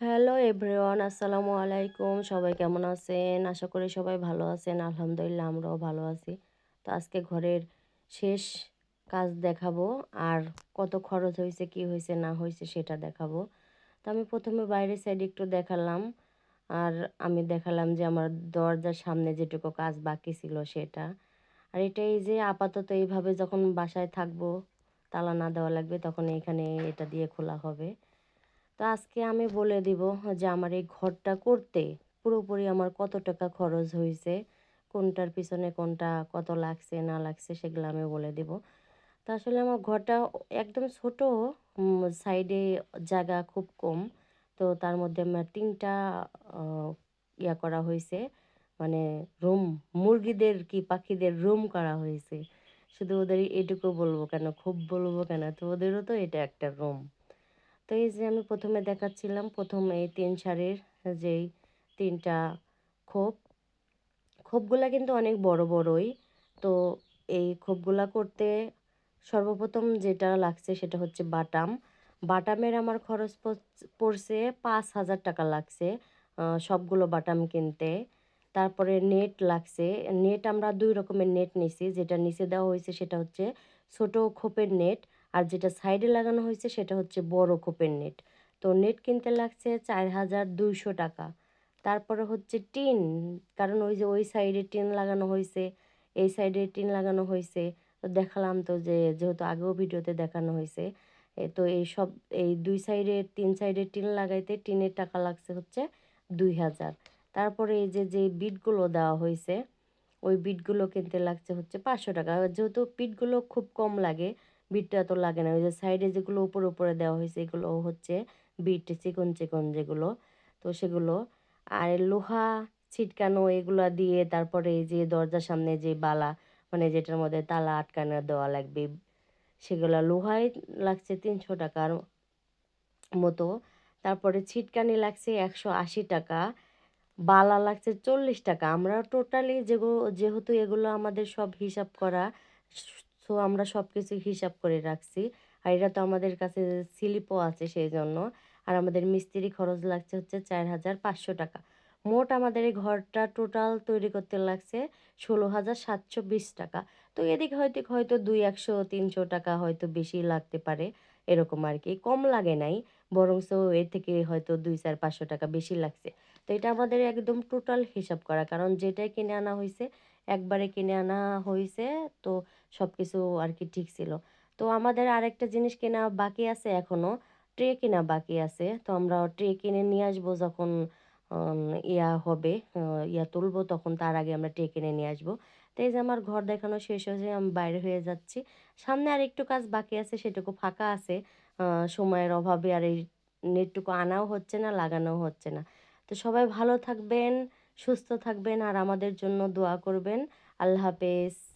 Hello everyone, আসসালামু আলাইকুম। সবাই কেমন আছেন? আশা করি সবাই ভালো আছেন। আলহামদুলিল্লাহ আমরাও ভালো আছি। তো আজকে ঘরের শেষ কাজ দেখাবো। আর কত খরচ হয়েছে, কি হয়েছে, না হয়েছে সেটা দেখাবো। তো আমি প্রথমে বাইরের সাইডে একটু দেখালাম। আর আমি দেখালাম যে আমার দরজার সামনে যেটুকু কাজ বাকি ছিল সেটা। আর এটা এই যে আপাতত এইভাবে যখন বাসায় থাকব, তালা না দেওয়া লাগবে, তখন এখানে এটা দিয়ে খোলা হবে। তো আজকে আমি বলে দিব যে আমার এই ঘরটা করতে পুরোপুরি আমার কত টাকা খরচ হয়েছে কোনটার পিছনে কোনটা কত লাগছে, না লাগছে সেগুলো আমি বলে দেব। তো আসলে আমার ঘরটা একদম ছোট সাইডে জায়গা খুব কম। তো তার মধ্যে আমার তিনটা ইয়া করা হয়েছে মানে রুম মুরগিদের কি পাখিদের রুম করা হয়েছে শুধু ওদের এটুকু বলব কেন, খুব বলব কেন, তো ওদেরও তো এটা একটা রুম তো এই যে আমি প্রথমে দেখাচ্ছিলাম, প্রথমে এই তিন সারের যেই তিনটা খোপ, খোপগুলা কিন্তু অনেক বড় বড়ই। তো এই খোপগুলা করতে সর্বপ্রথম যেটা লাগছে সেটা হচ্ছে বাটাম। বাটামের আমার খরচ পড়ছে পাঁচ হাজার টাকা লাগছে সবগুলো বাটাম কিনতে। তারপরে নেট লাগছে, নেট আমরা দুই রকমের নেট নিছি। যেটা নিচে দেওয়া হয়েছে সেটা হচ্ছে ছোট খোপের নেট আর যেটা সাইডে লাগানো হয়েছে সেটা হচ্ছে বড় খোপের নেট। তো নেট কিনতে লাগছে চার হাজার দুইশো টাকা। তারপরে হচ্ছে টিন, কারণ ওই যে ওই সাইডে টিন লাগানো হয়েছে, এই সাইডে টিন লাগানো হয়েছে। তো দেখালাম তো যে, যেহেতু আগেও ভিডিওতে দেখানো হয়েছে তো এই সব, এই দুই সাইডে, তিন সাইডে টিন লাগাইতে টিনের টাকা লাগছে হচ্ছে দুই হাজার। তারপরে এই যে যে বিটগুলো দেওয়া হয়েছে, ওই বিটগুলো কিনতে লাগছে হচ্ছে পাঁচশো টাকা। যেহেতু বিটগুলো খুব কম লাগে বিটটা তো লাগে না। ওই যে সাইডে যেগুলো উপরে উপরে দেওয়া হয়েছে, এগুলো হচ্ছে বিট, চিকন চিকন যেগুলো, তো সেগুলো। আর লোহা ছিটকানো এগুলো দিয়ে তারপরে এই যে দরজার সামনে যে বালা মানে যেটার মধ্যে তালা আটকানো দেওয়া লাগবে, সেগুলো লোহাই লাগছে তিনশো টাকার মতো। তারপরে ছিটকানি লাগছে একশো আশি টাকা, বালা লাগছে চল্লিশ টাকা। আমরা টোটালি যেগুলো যেহেতু এগুলো আমাদের সব হিসাব করা সো আমরা সব কিছু হিসাব করে রাখছি। আর এটা তো আমাদের কাছে স্লিপও আছে সেই জন্য আর আমাদের মিস্ত্রি খরচ লাগছে হচ্ছে চার হাজার পাঁচশো টাকা। মোট আমাদের এই ঘরটা টোটাল তৈরি করতে লাগছে ষোলো হাজার সাতশো বিশ টাকা। তো এদিকে হয়তো হয়তো দুই একশো, তিনশো টাকা হয়তো বেশি লাগতে পারে এরকম আর কি। কম লাগে নাই বরং এর থেকে হয়তো দুই চার পাঁচশো টাকা বেশি লাগছে। তো এটা আমাদের একদম টোটাল হিসাব করা। কারণ যেটাই কিনে আনা হয়েছে একবারে কিনে আনা হয়েছে তো সব কিছু আর কি ঠিক ছিল। তো আমাদের আরেকটা জিনিস কেনা বাকি আছে এখনও ট্রে কেনা বাকি আছে। তো আমরা ট্রে কিনে নিয়ে আসব যখন ইয়া হবে ইয়া তুলবো, তখন তার আগে আমরা ট্রে কিনে নিয়ে আসব। তো এই যে আমার ঘর দেখানো শেষ হয়েছে, আমি বাইরে হয়ে যাচ্ছি। সামনে আর একটু কাজ বাকি আছে, সেটুকু ফাঁকা আছে। সময়ের অভাবে আর এই, নেটটুকু আনাও হচ্ছে না লাগানো হচ্ছে না। তো সবাই ভালো থাকবেন। সুস্থ থাকবেন আর আমাদের জন্য দোয়া করবেন। আল্লাহ হাফেজ।